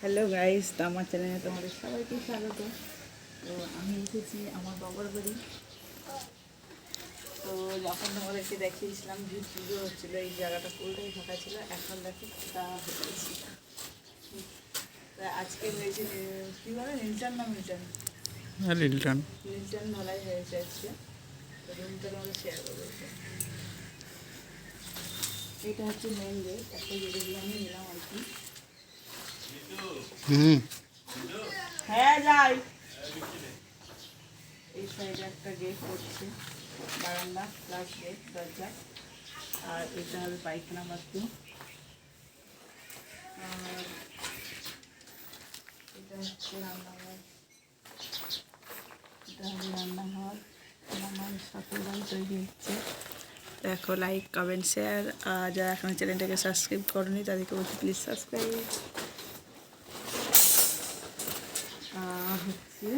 Hello guys তো আমার চ্যানেলে তোমাদের সবাইকে স্বাগত। তো আমি এসেছি আমার বাবার বাড়ি। তো যখন তোমাদেরকে দেখিয়েছিলাম যে পুজো হচ্ছিল এই জায়গাটা পুরোটাই ফাঁকা ছিল এখন দেখো তা হয়েছি আজকে হয়েছে কী বলে নির্জন না মির্জান রিলটন নির্জন ঢালাই হয়েছে আজকে। তো রুমটা তোমাদের শেয়ার করব। এটা হচ্ছে মেন গেট একটা গেটে দিয়ে আমি নিলাম আর কি। হুম। হ্যাঁ যাই। এই সাইডে একটা গেট করছে বারান্দা প্লাস গেট দরজা। আর এটা হবে পায়খানা বাথরুম আর এটা হচ্ছে রান্নাঘর। এটা হবে রান্নাঘর। আমার শ্বশুরবাড়ি তৈরি হচ্ছে। দেখো লাইক কমেন্ট শেয়ার আর যারা এখন চ্যানেলটাকে সাবস্ক্রাইব করনি, তাদেরকে বলছি প্লিজ সাবস্ক্রাইব হচ্ছে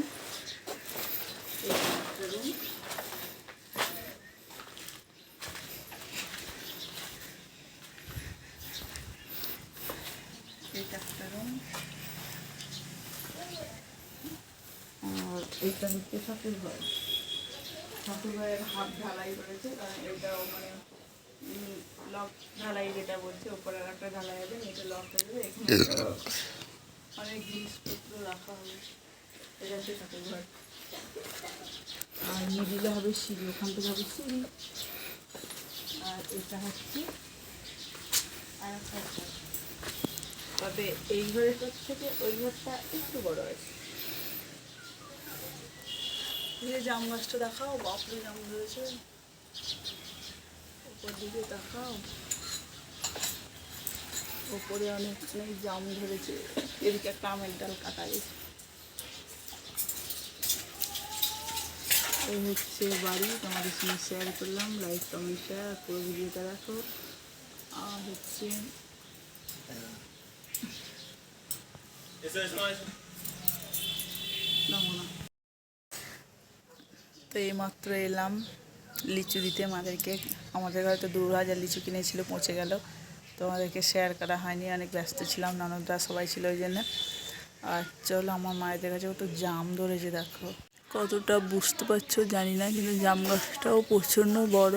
আর এইটা হচ্ছে ঠাকুর ঘর। ঠাকুর ঘরের হাফ ঢালাই করেছে কারণ এটাও মানে লক ঢালাই যেটা বলছে ওপরে আর একটা ঢালাই হবে এটা লক হয়ে যাবে এখানে অনেক জিনিসপত্র রাখা হবে। এটা হচ্ছে ঠাকুর ঘর আর মিডিলে হবে সিঁড়ি ওখান থেকে হবে সিঁড়ি। আর এটা হচ্ছে আর একটা তবে এই ঘরের থেকে ওই ঘরটা একটু বড় আছে যে জাম গাছটা দেখাও, বাপরে জাম ধরেছে উপর দিকে দেখাও। ওপরে অনেক অনেক জাম ধরেছে। এদিকে একটা আমের ডাল কাটা গেছে। এই হচ্ছে বাড়ি, তোমাদের সঙ্গে শেয়ার করলাম। লাইক কমেন্ট শেয়ার পুরো ভিডিওটা দেখো। আর হচ্ছে তো এইমাত্র এলাম। লিচু দিতে। আমাদেরকে আমাদের ঘরে তো দু হাজার লিচু কিনেছিল পৌঁছে গেল। তো আমাদেরকে শেয়ার করা হয়নি, অনেক ব্যস্ত ছিলাম, ননদরা সবাই ছিল ওই জন্য। আর চলো, আমার মায়েদের কাছে কত জাম ধরেছে, দেখো। কতটা বুঝতে পারছ, জানি না, কিন্তু জাম গাছটাও প্রচণ্ড বড়।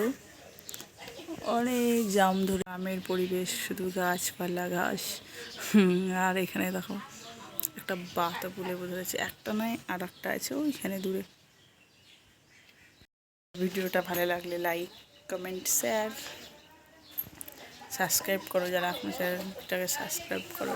অনেক জাম ধরে গ্রামের পরিবেশ, শুধু গাছপালা, ঘাস। আর এখানে দেখো, একটা বাতা ফুলে ধরেছে একটা নয় আর একটা আছে, ওইখানে দূরে। ভিডিওটা ভালো লাগলে লাইক কমেন্ট শেয়ার সাবস্ক্রাইব করো যারা এখনও চ্যানেলটাকে সাবস্ক্রাইব করো